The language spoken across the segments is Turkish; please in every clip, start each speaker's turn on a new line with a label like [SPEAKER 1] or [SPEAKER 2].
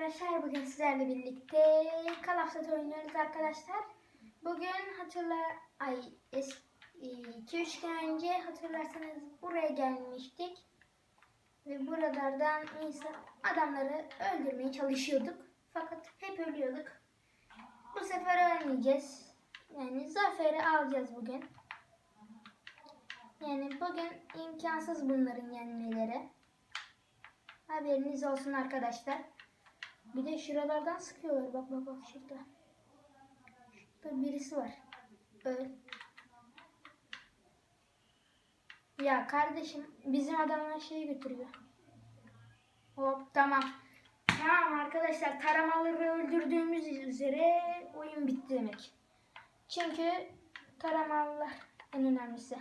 [SPEAKER 1] arkadaşlar. Bugün sizlerle birlikte Call oynuyoruz arkadaşlar. Bugün hatırla ay 2-3 gün önce hatırlarsanız buraya gelmiştik. Ve buralardan insan adamları öldürmeye çalışıyorduk. Fakat hep ölüyorduk. Bu sefer ölmeyeceğiz. Yani zaferi alacağız bugün. Yani bugün imkansız bunların yenmeleri. Haberiniz olsun arkadaşlar. Bir de şuralardan sıkıyorlar. Bak bak bak şurada. Şurada birisi var. Öl. Ya kardeşim bizim adamlar şeyi götürüyor. Hop tamam. Tamam arkadaşlar taramaları öldürdüğümüz üzere oyun bitti demek. Çünkü taramalılar en önemlisi.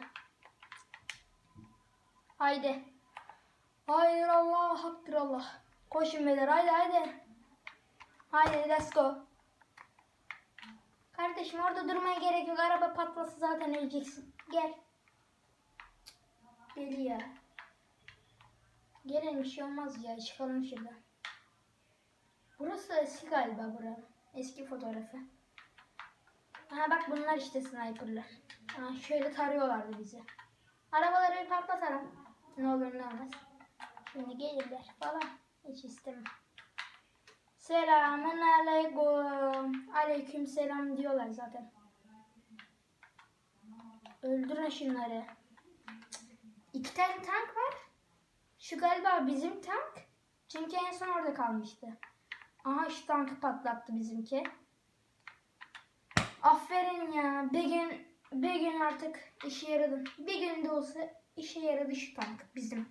[SPEAKER 1] Haydi. Hayır Allah haktır Allah. Koşun beyler haydi haydi. Haydi let's go. Kardeşim orada durmaya gerek yok. Araba patlasa zaten öleceksin. Gel. Deli ya. Gelin bir şey olmaz ya. Çıkalım şuradan. Burası eski galiba buranın. Eski fotoğrafı. Ha bak bunlar işte sniperlar. Ha, şöyle tarıyorlardı bizi. Arabaları bir patlatalım. Ne olur ne olmaz. Şimdi gelirler falan. Hiç istemem. Selamun aleyküm. Aleyküm selam diyorlar zaten. Öldürün şunları. İki tane tank var. Şu galiba bizim tank. Çünkü en son orada kalmıştı. Aha şu tankı patlattı bizimki. Aferin ya. Bir gün, bir gün artık işe yaradı. Bir gün de olsa işe yaradı şu tank bizim.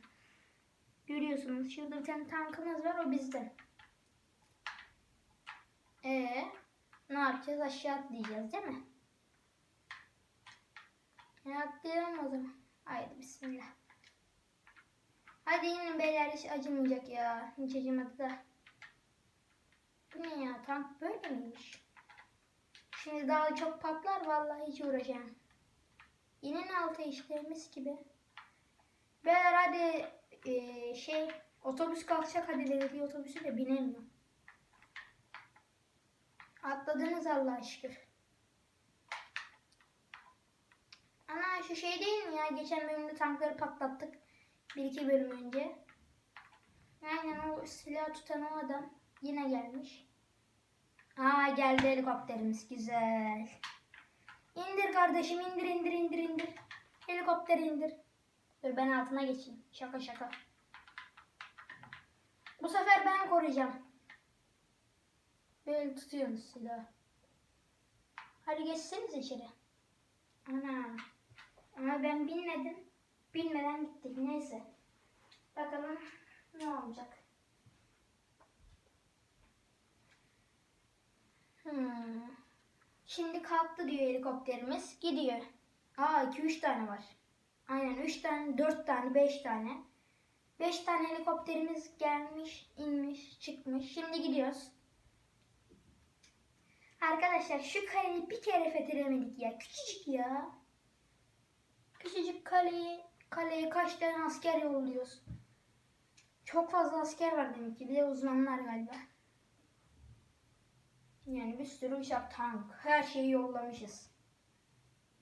[SPEAKER 1] Görüyorsunuz şurada bir tane tankımız var o bizde. Ee, ne yapacağız? Aşağı atlayacağız değil mi? E atlayalım o zaman. Haydi bismillah. Hadi inin beyler hiç acımayacak ya. Hiç acımadı da. Bu ne ya? Tank böyle miymiş? Şimdi daha çok patlar vallahi hiç uğraşamam. İnin altı işte mis gibi. Beyler hadi e, şey otobüs kalkacak hadi belediye otobüsü de binemiyorum. Atladınız Allah'a şükür. Ana şu şey değil mi ya? Geçen bölümde tankları patlattık. Bir iki bölüm önce. Aynen o silah tutan o adam yine gelmiş. Aa geldi helikopterimiz. Güzel. İndir kardeşim indir indir indir indir. Helikopteri indir. Dur ben altına geçeyim. Şaka şaka. Bu sefer ben koruyacağım. Böyle tutuyorsunuz silahı. Hadi geçseniz içeri. Ana. Ama ben binmedim. Bilmeden gittik. Neyse. Bakalım ne olacak. Hmm. Şimdi kalktı diyor helikopterimiz. Gidiyor. Aa 2-3 tane var. Aynen 3 tane, 4 tane, 5 tane. 5 tane helikopterimiz gelmiş, inmiş, çıkmış. Şimdi gidiyoruz. Arkadaşlar şu kaleyi bir kere fethedemedik ya. Küçücük ya. Küçücük kaleyi, kaleye kaç tane asker yolluyoruz. Çok fazla asker var demek ki. Bir de uzmanlar galiba. Yani bir sürü uçak, tank, her şeyi yollamışız.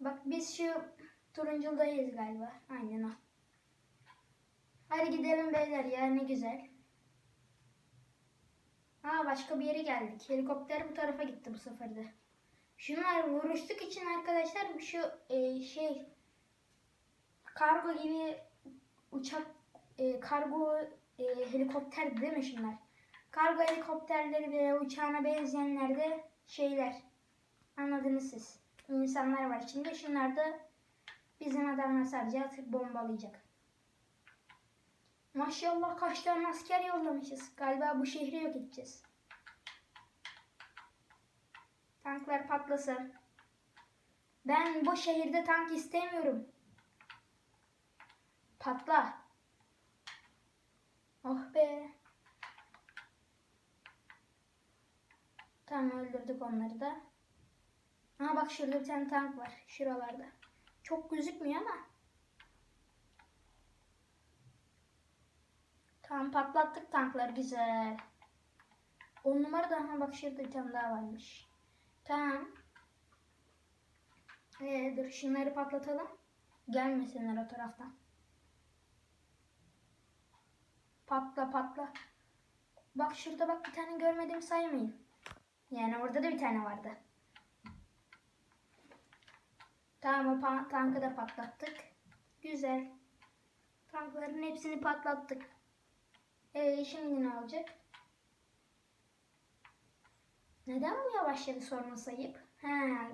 [SPEAKER 1] Bak biz şu turuncudayız galiba. Aynen o. Hadi gidelim beyler ya ne güzel. Ha başka bir yere geldik. Helikopter bu tarafa gitti bu sefer de. Şunlar vuruştuk için arkadaşlar şu e, şey kargo gibi uçak e, kargo e, helikopter değil mi şunlar? Kargo helikopterleri ve uçağına benzeyenler de şeyler. Anladınız siz. İnsanlar var içinde. Şunlar da bizim adamlar sadece atıp bombalayacak. Maşallah kaç tane asker yollamışız. Galiba bu şehri yok edeceğiz. Tanklar patlasın. Ben bu şehirde tank istemiyorum. Patla. Oh be. Tamam öldürdük onları da. Aha bak şurada bir tane tank var. Şuralarda. Çok gözükmüyor ama. Tamam patlattık tankları güzel. On numara da ha bak şurada bir tane daha varmış. Tamam. Ee, dur şunları patlatalım. Gelmesinler o taraftan. Patla patla. Bak şurada bak bir tane görmedim saymayın. Yani orada da bir tane vardı. Tamam o tankı da patlattık. Güzel. Tankların hepsini patlattık. Ee, şimdi ne olacak? Neden bu yavaşladı sorması ayıp?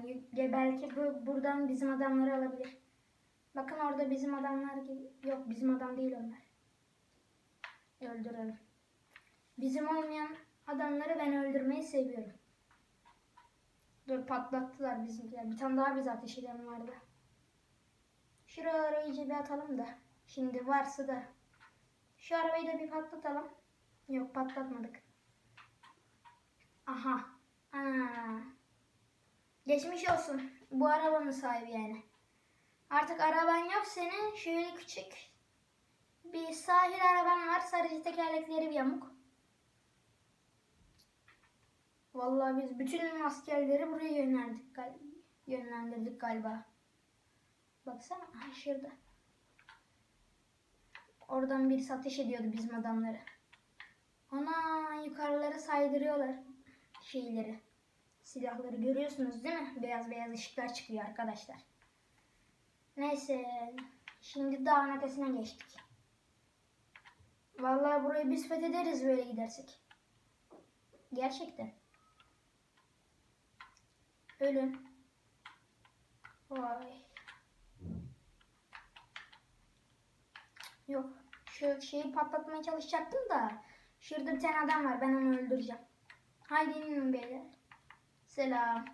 [SPEAKER 1] Y- belki bu, buradan bizim adamları alabilir. Bakın orada bizim adamlar gibi. Yok bizim adam değil onlar. Öldürelim. Bizim olmayan adamları ben öldürmeyi seviyorum. Dur patlattılar bizimkiler. Bir tane daha biz ateş eden vardı. Şuralara iyice bir atalım da. Şimdi varsa da. Şu arabayı da bir patlatalım. Yok patlatmadık. Aha. Aa. Geçmiş olsun. Bu arabanın sahibi yani. Artık araban yok senin. Şöyle küçük bir sahil araban var. Sadece tekerlekleri bir yamuk. Vallahi biz bütün askerleri buraya yönlendirdik, gal- yönlendirdik galiba. Baksana aha şurada. Oradan birisi ateş ediyordu bizim adamları. Ana yukarılara saydırıyorlar şeyleri. Silahları görüyorsunuz değil mi? Beyaz beyaz ışıklar çıkıyor arkadaşlar. Neyse. Şimdi dağın ötesine geçtik. Vallahi burayı biz fethederiz böyle gidersek. Gerçekten. Ölün. Vay. Yok. Şu şeyi patlatmaya çalışacaktım da. Şurada bir tane adam var. Ben onu öldüreceğim. Haydi inin beyler. Selam.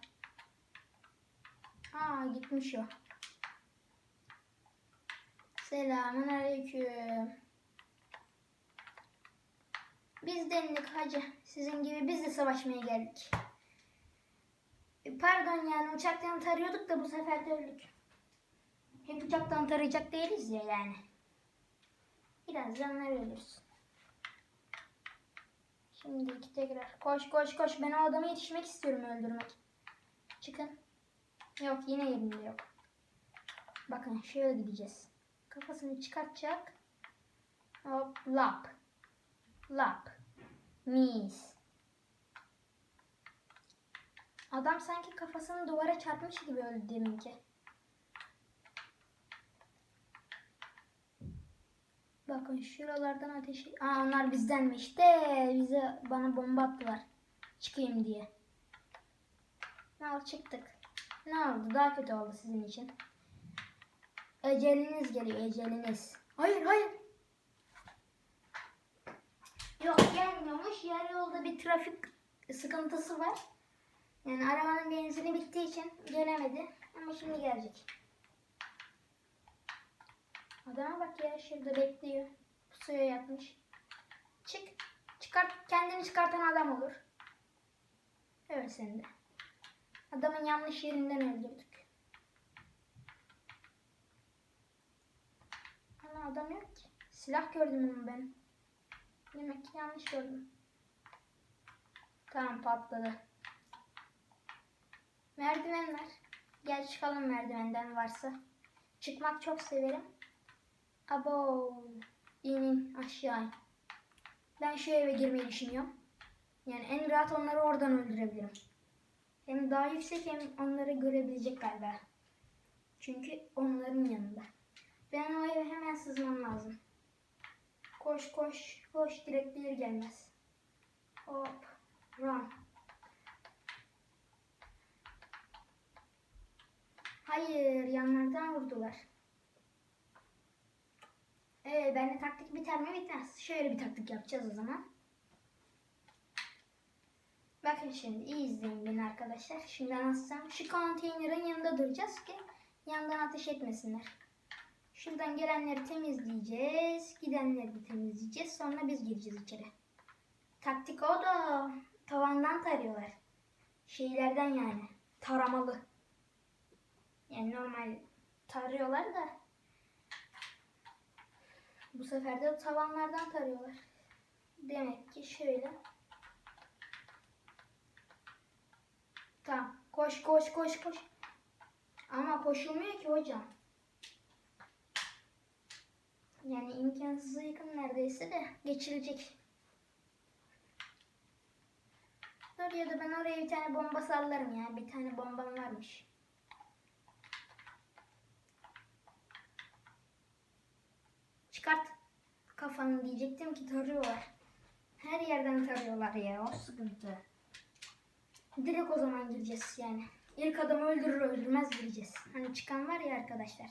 [SPEAKER 1] Aa gitmiş o. Selamun aleyküm. Biz denildik hacı. Sizin gibi biz de savaşmaya geldik. E, Pardon yani uçaktan tarıyorduk da bu sefer de öldük. Hep uçaktan tarayacak değiliz ya yani. Birazdan ölürüz. Şimdi iki tekrar. Koş koş koş. Ben o adama yetişmek istiyorum öldürmek. Çıkın. Yok yine yerinde yok. Bakın şöyle gideceğiz. Kafasını çıkartacak. Hop lap. Lap. Mis. Adam sanki kafasını duvara çarpmış gibi öldü deminki. Bakın şuralardan ateş... Aa onlar bizdenmiş de bize bana bomba attılar. Çıkayım diye. Ne oldu çıktık. Ne oldu? Daha kötü oldu sizin için. Eceliniz geliyor eceliniz. Hayır hayır. Yok gelmiyormuş. Yarı yolda bir trafik sıkıntısı var. Yani arabanın benzini bittiği için gelemedi. Ama şimdi gelecek. Adama bak ya şurada bekliyor. Suya yatmış. Çık. Çıkart. Kendini çıkartan adam olur. Evet sen de. Adamın yanlış yerinden öldürdük. Ama adam yok ki. Silah gördüm onu ben. Demek ki yanlış gördüm. Tamam patladı. Merdiven var. Gel çıkalım merdivenden varsa. Çıkmak çok severim. Abo. İnin aşağı. Ben şu eve girmeyi düşünüyorum. Yani en rahat onları oradan öldürebilirim. Hem daha yüksek hem onları görebilecek galiba. Çünkü onların yanında. Ben o eve hemen sızmam lazım. Koş koş koş direkt gelir gelmez. Hop run. Hayır yanlardan vurdular. Evet ben de taktik biter mi bitmez. Şöyle bir taktik yapacağız o zaman. Bakın şimdi iyi izleyin beni arkadaşlar. Şimdi anlatsam. Şu konteynerin yanında duracağız ki yandan ateş etmesinler. Şuradan gelenleri temizleyeceğiz. Gidenleri de temizleyeceğiz. Sonra biz gireceğiz içeri. Taktik o da tavandan tarıyorlar. Şeylerden yani. Taramalı. Yani normal tarıyorlar da bu sefer de tavanlardan tarıyorlar. Demek ki şöyle Tamam. Koş koş koş koş. Ama koşulmuyor ki hocam. Yani imkansıza yakın neredeyse de geçilecek. Dur ya da ben oraya bir tane bomba sallarım ya. Bir tane bombam varmış. Çıkart kafanı diyecektim ki tarıyorlar. Her yerden tarıyorlar ya. O sıkıntı. Direkt o zaman gireceğiz yani. İlk adamı öldürür öldürmez gireceğiz. Hani çıkan var ya arkadaşlar.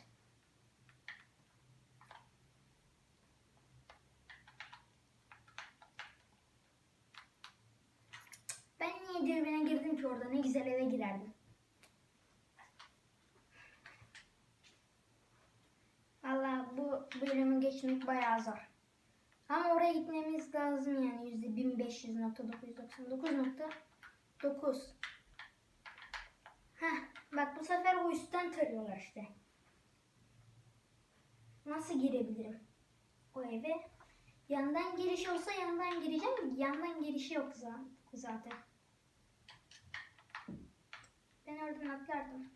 [SPEAKER 1] Ben niye dürbüne girdim ki orada? Ne güzel eve girerdim. Bu bölümü geçmek bayağı zor. Ama oraya gitmemiz lazım yani yüzde 1500.999.9 Heh, bak bu sefer o üstten tarıyorlar işte. Nasıl girebilirim o eve? Yandan giriş olsa yandan gireceğim. Yandan girişi yok za- zaten. Ben oradan atlardım.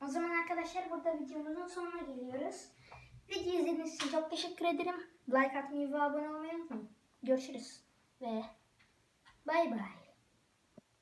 [SPEAKER 1] O zaman arkadaşlar burada videomuzun sonuna geliyoruz. Video izlediğiniz için çok teşekkür ederim. Like atmayı ve abone olmayı unutmayın. Görüşürüz ve bay bay.